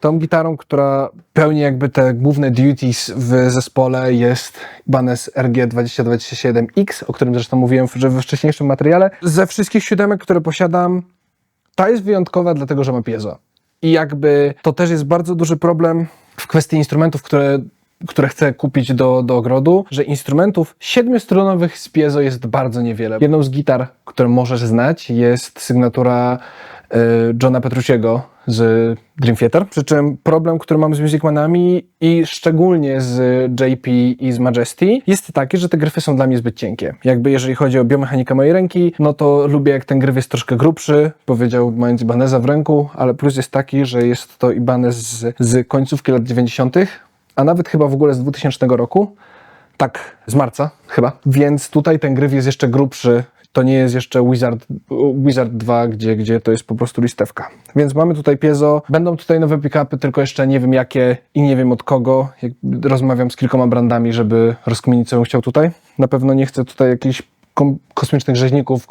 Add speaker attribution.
Speaker 1: Tą gitarą, która pełni jakby te główne duties w zespole jest Ibanez RG2027X, o którym zresztą mówiłem we wcześniejszym materiale. Ze wszystkich siódemek, które posiadam, ta jest wyjątkowa, dlatego że ma piezo. I jakby to też jest bardzo duży problem w kwestii instrumentów, które, które chcę kupić do, do ogrodu, że instrumentów siedmiostrunowych z piezo jest bardzo niewiele. Jedną z gitar, które możesz znać, jest sygnatura Johna Petruciego z Dream Theater. Przy czym problem, który mam z Musicmanami i szczególnie z JP i z Majesty jest taki, że te gryfy są dla mnie zbyt cienkie. Jakby jeżeli chodzi o biomechanikę mojej ręki, no to lubię jak ten gryf jest troszkę grubszy, powiedział mając Ibaneza w ręku, ale plus jest taki, że jest to Ibanez z, z końcówki lat 90., a nawet chyba w ogóle z 2000 roku. Tak, z marca chyba. Więc tutaj ten gryf jest jeszcze grubszy. To nie jest jeszcze Wizard, Wizard 2, gdzie, gdzie to jest po prostu listewka. Więc mamy tutaj piezo. Będą tutaj nowe pick-upy, tylko jeszcze nie wiem jakie i nie wiem od kogo. Rozmawiam z kilkoma brandami, żeby rozkminić, co bym chciał tutaj. Na pewno nie chcę tutaj jakichś kosmicznych rzeźników,